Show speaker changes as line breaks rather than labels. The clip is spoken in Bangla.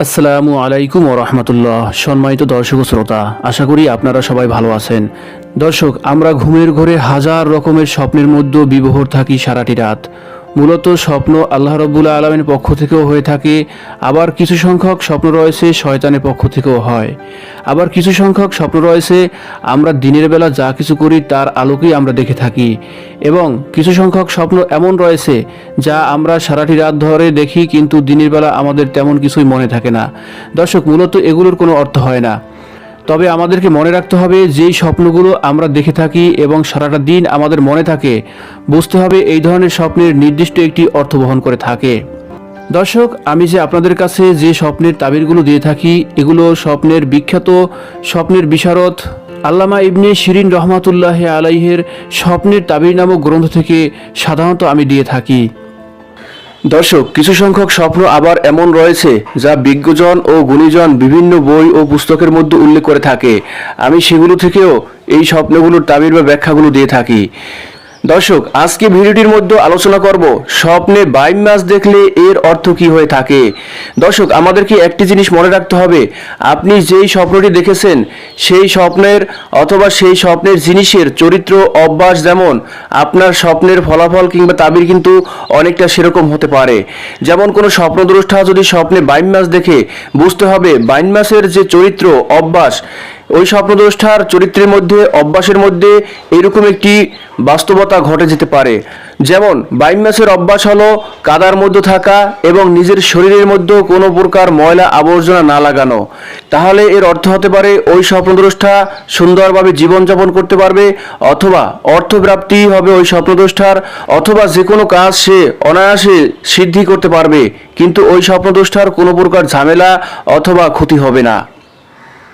আসসালামু আলাইকুম রহমতুল্লাহ। সম্মানিত দর্শক শ্রোতা, আশা করি আপনারা সবাই ভালো আছেন। দর্শক, আমরা ঘুমের ঘরে হাজার রকমের স্বপ্নের মধ্যে বিবহর থাকি সারাটি রাত। মূলত স্বপ্ন আল্লাহ রব্বুল্লা আলমের পক্ষ থেকেও হয়ে থাকে, আবার কিছু সংখ্যক স্বপ্ন রয়েছে শয়তানের পক্ষ থেকেও হয়। আবার কিছু সংখ্যক স্বপ্ন রয়েছে, আমরা দিনের বেলা যা কিছু করি তার আলোকেই আমরা দেখে থাকি। এবং কিছু সংখ্যক স্বপ্ন এমন রয়েছে, যা আমরা সারাটি রাত ধরে দেখি কিন্তু দিনের বেলা আমাদের তেমন কিছুই মনে থাকে না। দর্শক, মূলত এগুলোর কোনো অর্থ হয় না। তবে আমাদেরকে মনে রাখতে হবে, যেই স্বপ্নগুলো আমরা দেখে থাকি এবং সারাটা দিন আমাদের মনে থাকে, বুঝতে হবে এই ধরনের স্বপ্নের নির্দিষ্ট একটি অর্থ বহন করে থাকে। দর্শক, আমি যে আপনাদের কাছে যে স্বপ্নের তাবিরগুলো দিয়ে থাকি, এগুলো স্বপ্নের বিখ্যাত, স্বপ্নের বিশারদ আল্লামা ইবনে শিরিন রহমাতুল্লাহ আলাইহের স্বপ্নের তাবির নামক গ্রন্থ থেকে সাধারণত আমি দিয়ে থাকি। দর্শক, কিছু সংখ্যক স্বপ্ন আবার এমন রয়েছে যা বিজ্ঞজন ও গুণীজন বিভিন্ন বই ও পুস্তকের মধ্যে উল্লেখ করে থাকে। আমি সেগুলো থেকেও এই স্বপ্নগুলোর তাবির বা ব্যাখ্যাগুলো দিয়ে থাকি। দর্শক, আজকে ভিডিওটির মধ্যে আলোচনা করব স্বপ্নে বাইম মাছ দেখলে এর অর্থ কি হয়ে থাকে। দর্শক, আমাদেরকে একটি জিনিস মনে রাখতে হবে। আপনি যেই স্বপ্নটি দেখেছেন, সেই স্বপ্নের অথবা সেই স্বপ্নের জিনিসের চরিত্র, অভ্যাস যেমন আপনার স্বপ্নের ফলাফল কিংবা তাবির কিন্তু অনেকটা সেরকম হতে পারে। যেমন কোনো স্বপ্নদ্রষ্টা যদি স্বপ্নে বাইম মাছ দেখে, বুঝতে হবে বাইম মাছের যে চরিত্র, অভ্যাস ওই স্বপ্নদ্রষ্টার চরিত্রের মধ্যে, অভ্যাসের মধ্যে এরকম একটি বাস্তবতা ঘটে যেতে পারে। যেমন, বাইম মাসের অভ্যাস হলো কাদার মধ্যে থাকা এবং নিজের শরীরের মধ্যে কোনো প্রকার ময়লা আবর্জনা না লাগানো। তাহলে এর অর্থ হতে পারে ওই স্বপ্নদ্রষ্টা সুন্দরভাবে জীবনযাপন করতে পারবে অথবা অর্থপ্রাপ্তি হবে ওই স্বপ্নদ্রষ্টার অথবা যে কোনো কাজ সে অনায়াসে সিদ্ধি করতে পারবে। কিন্তু ওই স্বপ্নদ্রষ্টার কোনো প্রকার ঝামেলা অথবা ক্ষতি হবে না।